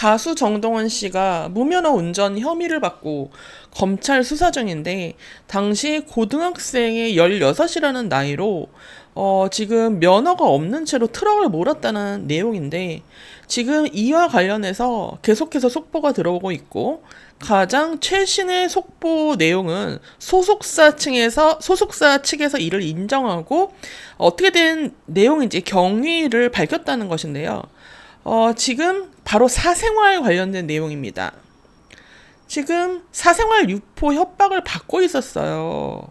가수 정동원 씨가 무면허 운전 혐의를 받고 검찰 수사 중인데 당시 고등학생의 16이라는 나이로 어, 지금 면허가 없는 채로 트럭을 몰았다는 내용인데 지금 이와 관련해서 계속해서 속보가 들어오고 있고 가장 최신의 속보 내용은 소속사 층에서 소속사 측에서 이를 인정하고 어떻게 된 내용인지 경위를 밝혔다는 것인데요. 어, 지금 바로 사생활 관련된 내용입니다. 지금 사생활 유포 협박을 받고 있었어요.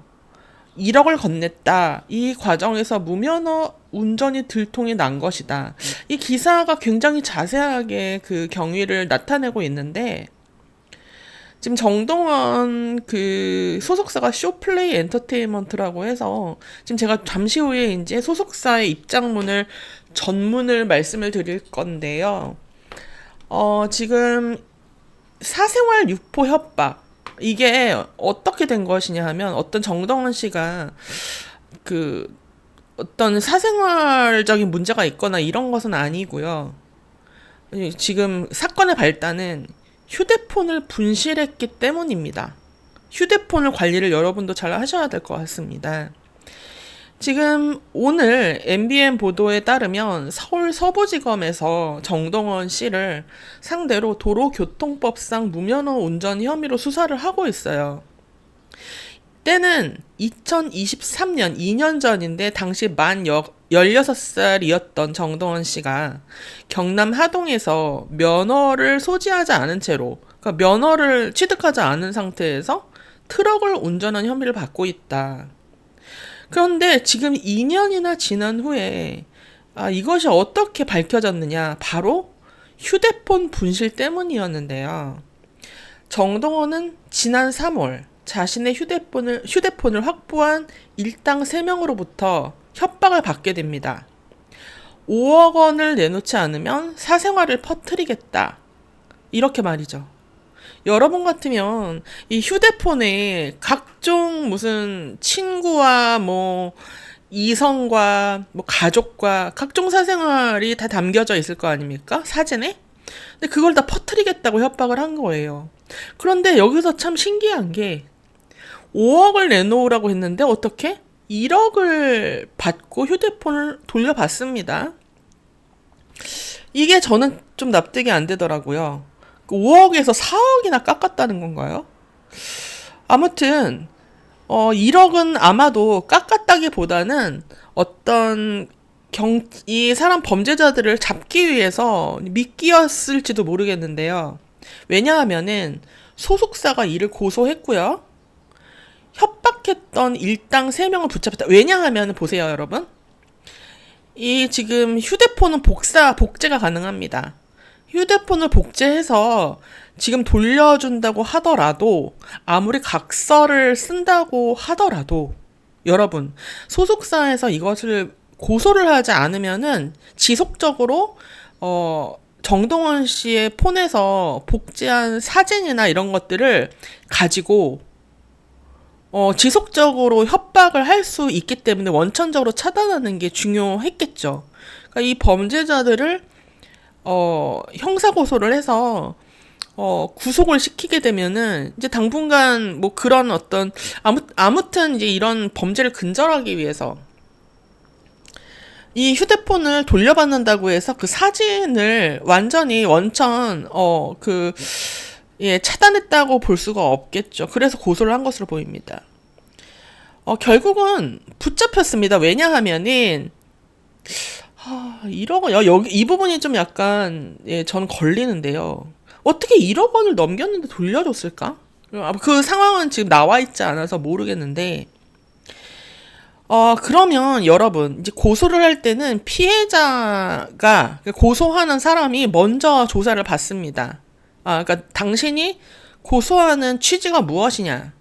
1억을 건넸다. 이 과정에서 무면허 운전이 들통이 난 것이다. 이 기사가 굉장히 자세하게 그 경위를 나타내고 있는데, 지금 정동원 그 소속사가 쇼플레이 엔터테인먼트라고 해서 지금 제가 잠시 후에 이제 소속사의 입장문을 전문을 말씀을 드릴 건데요. 어, 지금 사생활 유포 협박 이게 어떻게 된 것이냐 하면 어떤 정동원 씨가 그 어떤 사생활적인 문제가 있거나 이런 것은 아니고요. 지금 사건의 발단은 휴대폰을 분실했기 때문입니다. 휴대폰을 관리를 여러분도 잘 하셔야 될 것 같습니다. 지금 오늘 MBN 보도에 따르면 서울 서부지검에서 정동원 씨를 상대로 도로교통법상 무면허 운전 혐의로 수사를 하고 있어요. 때는 2023년 2년 전인데 당시 만 16살이었던 정동원 씨가 경남 하동에서 면허를 소지하지 않은 채로 그러니까 면허를 취득하지 않은 상태에서 트럭을 운전한 혐의를 받고 있다. 그런데 지금 2년이나 지난 후에 아, 이것이 어떻게 밝혀졌느냐? 바로 휴대폰 분실 때문이었는데요. 정동원은 지난 3월 자신의 휴대폰을 휴대폰을 확보한 일당 3명으로부터 협박을 받게 됩니다. 5억 원을 내놓지 않으면 사생활을 퍼뜨리겠다. 이렇게 말이죠. 여러분 같으면 이 휴대폰에 각종 무슨 친구와 뭐 이성과 뭐 가족과 각종 사생활이 다 담겨져 있을 거 아닙니까? 사진에? 근데 그걸 다 퍼뜨리겠다고 협박을 한 거예요. 그런데 여기서 참 신기한 게 5억을 내놓으라고 했는데 어떻게? 1억을 받고 휴대폰을 돌려받습니다. 이게 저는 좀 납득이 안 되더라고요. 5억에서 그 4억이나 깎았다는 건가요? 아무튼 어 1억은 아마도 깎았다기보다는 어떤 경, 이 사람 범죄자들을 잡기 위해서 미끼였을지도 모르겠는데요. 왜냐하면은 소속사가 이를 고소했고요. 협박했던 일당 3명을 붙잡았다. 왜냐하면 보세요, 여러분. 이 지금 휴대폰은 복사, 복제가 가능합니다. 휴대폰을 복제해서 지금 돌려준다고 하더라도 아무리 각서를 쓴다고 하더라도 여러분 소속사에서 이것을 고소를 하지 않으면은 지속적으로 어 정동원 씨의 폰에서 복제한 사진이나 이런 것들을 가지고 어, 지속적으로 협박을 할 수 있기 때문에 원천적으로 차단하는 게 중요했겠죠. 그러니까 이 범죄자들을 어, 형사 고소를 해서 어, 구속을 시키게 되면은 이제 당분간 뭐 그런 어떤 아무 아무튼 이제 이런 범죄를 근절하기 위해서 이 휴대폰을 돌려받는다고 해서 그 사진을 완전히 원천 어그 예, 차단했다고 볼 수가 없겠죠. 그래서 고소를 한 것으로 보입니다. 어, 결국은 붙잡혔습니다. 왜냐하면은, 하, 1억 원, 여기, 이 부분이 좀 약간, 예, 전 걸리는데요. 어떻게 1억 원을 넘겼는데 돌려줬을까? 그 상황은 지금 나와 있지 않아서 모르겠는데, 어, 그러면 여러분, 이제 고소를 할 때는 피해자가, 고소하는 사람이 먼저 조사를 받습니다. 아, 그러니까 당신이 고소하는 취지가 무엇이냐.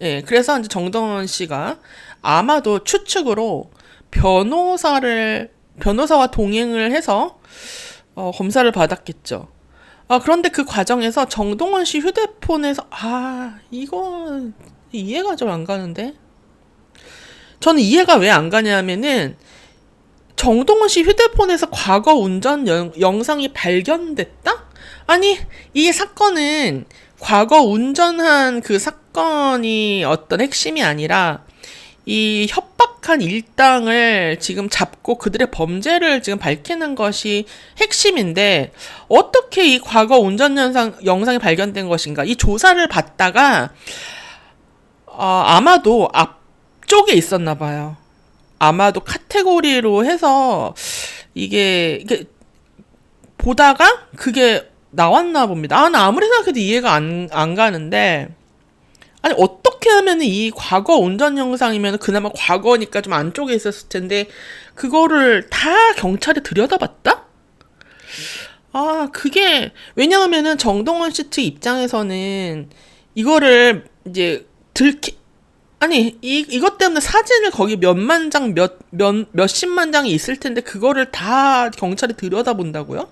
예, 그래서 이제 정동원 씨가 아마도 추측으로 변호사를 변호사와 동행을 해서 어, 검사를 받았겠죠. 아, 그런데 그 과정에서 정동원 씨 휴대폰에서 아, 이거 이해가 좀 안 가는데. 저는 이해가 왜 안 가냐면은 정동원 씨 휴대폰에서 과거 운전 영, 영상이 발견됐다? 아니, 이 사건은 과거 운전한 그 사건이 어떤 핵심이 아니라 이 협박한 일당을 지금 잡고 그들의 범죄를 지금 밝히는 것이 핵심인데 어떻게 이 과거 운전 영상, 영상이 발견된 것인가? 이 조사를 받다가 어, 아마도 앞쪽에 있었나 봐요. 아마도 카테고리로 해서 이게, 이게 보다가 그게 나왔나 봅니다. 아, 나 아무리 생각해도 이해가 안, 안 가는데 아니 어 떻게 하면 이 과거 운전 영상이면 그나마 과거니까 좀 안쪽에 있었을 텐데 그거를 다 경찰에 들여다봤다? 아 그게 왜냐하면은 정동원 씨트 입장에서는 이거를 이제 들키 아니 이 이것 때문에 사진을 거기 몇만 장 몇 몇 몇십만 장이 있을 텐데 그거를 다 경찰에 들여다본다고요?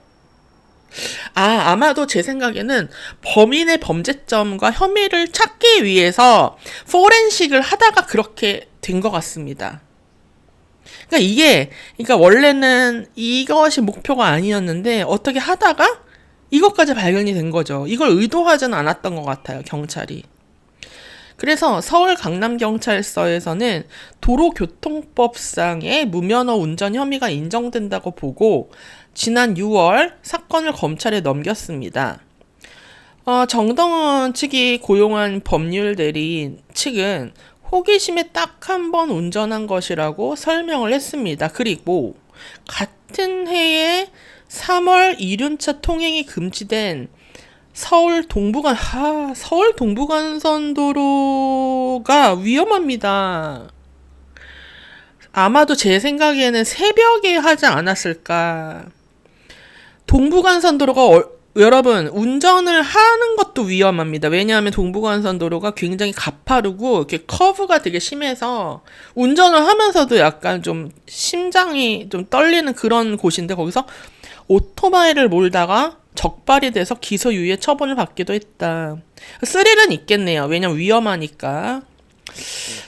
아, 아마도 제 생각에는 범인의 범죄점과 혐의를 찾기 위해서 포렌식을 하다가 그렇게 된 것 같습니다. 그러니까 이게, 그러니까 원래는 이것이 목표가 아니었는데 어떻게 하다가 이것까지 발견이 된 거죠. 이걸 의도하지는 않았던 것 같아요, 경찰이. 그래서 서울 강남경찰서에서는 도로교통법상의 무면허 운전 혐의가 인정된다고 보고 지난 6월 사건을 검찰에 넘겼습니다. 어, 정동원 측이 고용한 법률 대리인 측은 호기심에 딱 한 번 운전한 것이라고 설명을 했습니다. 그리고 같은 해에 3월 이륜차 통행이 금지된 서울 동부간 하 서울 동부간선도로가 위험합니다. 아마도 제 생각에는 새벽에 하지 않았을까. 동부간선도로가 어, 여러분 운전을 하는 것도 위험합니다. 왜냐하면 동부간선도로가 굉장히 가파르고 이렇게 커브가 되게 심해서 운전을 하면서도 약간 좀 심장이 좀 떨리는 그런 곳인데 거기서 오토바이를 몰다가 적발이 돼서 기소유예 처분을 받기도 했다. 스릴은 있겠네요. 왜냐면 위험하니까.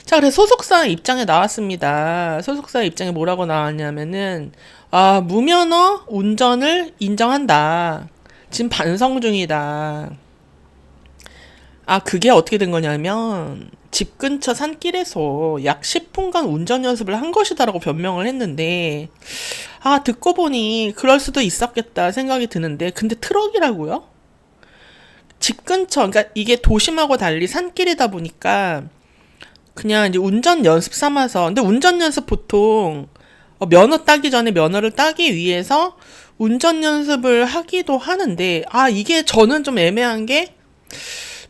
자, 그래서 소속사 입장에 나왔습니다. 소속사 입장에 뭐라고 나왔냐면은, 아, 무면허 운전을 인정한다. 지금 반성 중이다. 아, 그게 어떻게 된 거냐면, 집 근처 산길에서 약 10분간 운전 연습을 한 것이다라고 변명을 했는데, 아, 듣고 보니 그럴 수도 있었겠다 생각이 드는데, 근데 트럭이라고요? 집 근처, 그러니까 이게 도심하고 달리 산길이다 보니까, 그냥 이제 운전 연습 삼아서 근데 운전 연습 보통 어, 면허 따기 전에 면허를 따기 위해서 운전 연습을 하기도 하는데 아 이게 저는 좀 애매한 게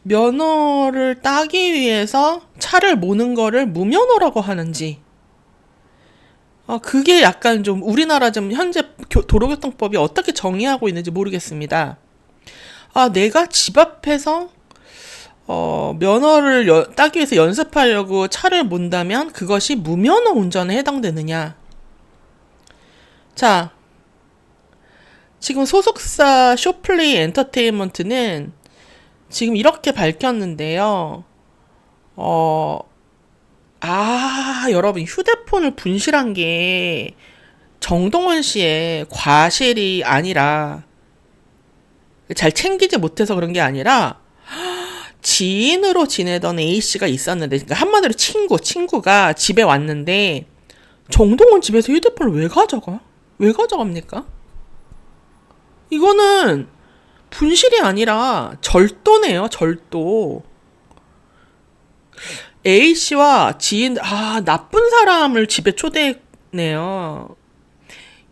면허를 따기 위해서 차를 모는 거를 무면허라고 하는지 아 그게 약간 좀 우리나라 지금 현재 교- 도로교통법이 어떻게 정의하고 있는지 모르겠습니다. 아 내가 집 앞에서 어, 면허를 여- 따기 위해서 연습하려고 차를 몬다면 그것이 무면허 운전에 해당되느냐? 자, 지금 소속사 쇼플레이 엔터테인먼트는 지금 이렇게 밝혔는데요. 어, 아, 여러분, 휴대폰을 분실한 게 정동원 씨의 과실이 아니라 잘 챙기지 못해서 그런 게 아니라 지인으로 지내던 A씨가 있었는데, 그러니까 한마디로 친구, 친구가 집에 왔는데, 정동원 집에서 휴대폰을 왜 가져가? 왜 가져갑니까? 이거는 분실이 아니라 절도네요, 절도. A씨와 지인, 아, 나쁜 사람을 집에 초대했네요.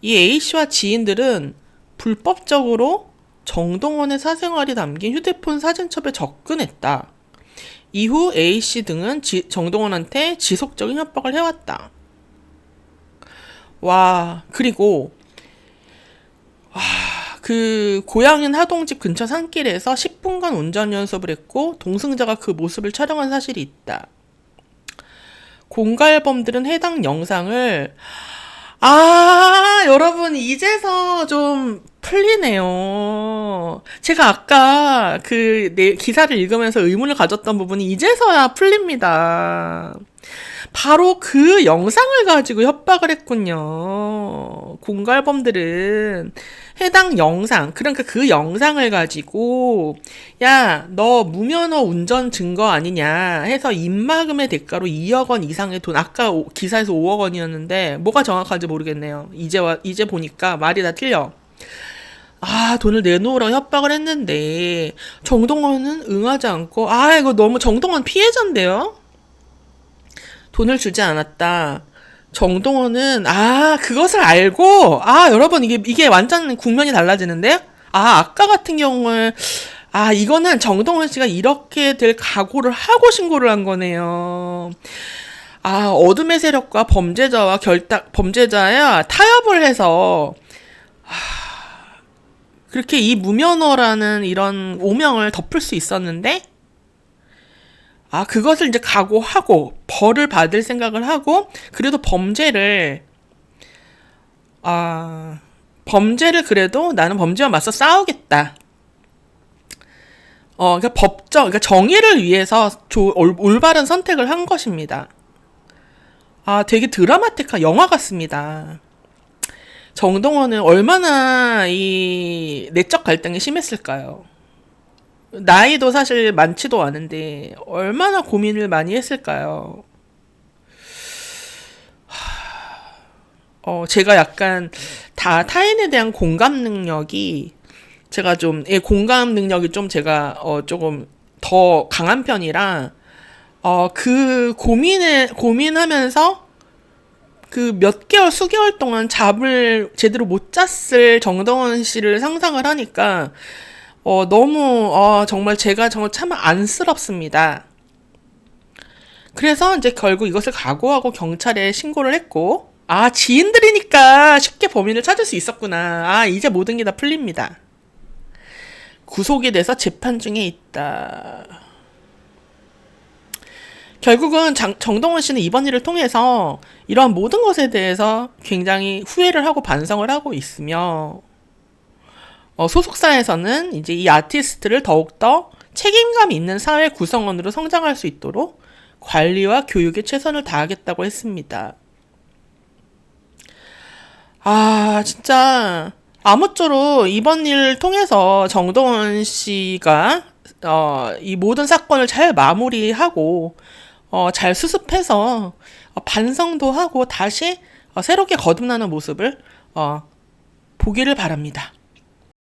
이 A씨와 지인들은 불법적으로 정동원의 사생활이 담긴 휴대폰 사진첩에 접근했다. 이후 A씨 등은 지- 정동원한테 지속적인 협박을 해왔다. 와, 그리고, 와, 그, 고향인 하동집 근처 산길에서 10분간 운전 연습을 했고, 동승자가 그 모습을 촬영한 사실이 있다. 공갈범들은 해당 영상을 아, 여러분, 이제서 좀 풀리네요. 제가 아까 그내 기사를 읽으면서 의문을 가졌던 부분이 이제서야 풀립니다. 바로 그 영상을 가지고 협박을 했군요. 공갈범들은 해당 영상, 그러니까 그 영상을 가지고, 야, 너 무면허 운전 증거 아니냐 해서 입막음의 대가로 2억 원 이상의 돈, 아까 오- 기사에서 5억 원이었는데, 뭐가 정확한지 모르겠네요. 이제, 와, 이제 보니까 말이 다 틀려. 아, 돈을 내놓으라고 협박을 했는데, 정동원은 응하지 않고, 아, 이거 너무 정동원 피해자인데요? 돈을 주지 않았다. 정동원은 아 그것을 알고 아 여러분 이게 이게 완전 국면이 달라지는데요. 아 아까 같은 경우는 아 이거는 정동원 씨가 이렇게 될 각오를 하고 신고를 한 거네요. 아 어둠의 세력과 범죄자와 결탁 범죄자야 타협을 해서 아, 그렇게 이 무면허라는 이런 오명을 덮을 수 있었는데 아, 그것을 이제 각오하고 벌을 받을 생각을 하고 그래도 범죄를 아, 범죄를 그래도 나는 범죄와 맞서 싸우겠다. 어, 그러니까 법정, 그러니까 정의를 위해서 조, 올, 올바른 선택을 한 것입니다. 아, 되게 드라마틱한 영화 같습니다. 정동원은 얼마나 이 내적 갈등이 심했을까요? 나이도 사실 많지도 않은데 얼마나 고민을 많이 했을까요? 하, 어, 제가 약간 다 타인에 대한 공감 능력이 제가 좀 예, 공감 능력이 좀 제가 어 조금 더 강한 편이라 어 그 고민을 고민하면서 그 몇 개월 수개월 동안 잠을 제대로 못 잤을 정동원 씨를 상상을 하니까 어, 너무, 어, 정말 제가 정말 참 안쓰럽습니다. 그래서 이제 결국 이것을 각오하고 경찰에 신고를 했고, 아, 지인들이니까 쉽게 범인을 찾을 수 있었구나. 아, 이제 모든 게 다 풀립니다. 구속이 돼서 재판 중에 있다. 결국은 장, 정동원 씨는 이번 일을 통해서 이러한 모든 것에 대해서 굉장히 후회를 하고 반성을 하고 있으며, 어, 소속사에서는 이제 이 아티스트를 더욱더 책임감 있는 사회 구성원으로 성장할 수 있도록 관리와 교육에 최선을 다하겠다고 했습니다. 아, 진짜 아무쪼록 이번 일을 통해서 정동원 씨가 어, 이 모든 사건을 잘 마무리하고 어, 잘 수습해서 어, 반성도 하고 다시 어, 새롭게 거듭나는 모습을 어, 보기를 바랍니다.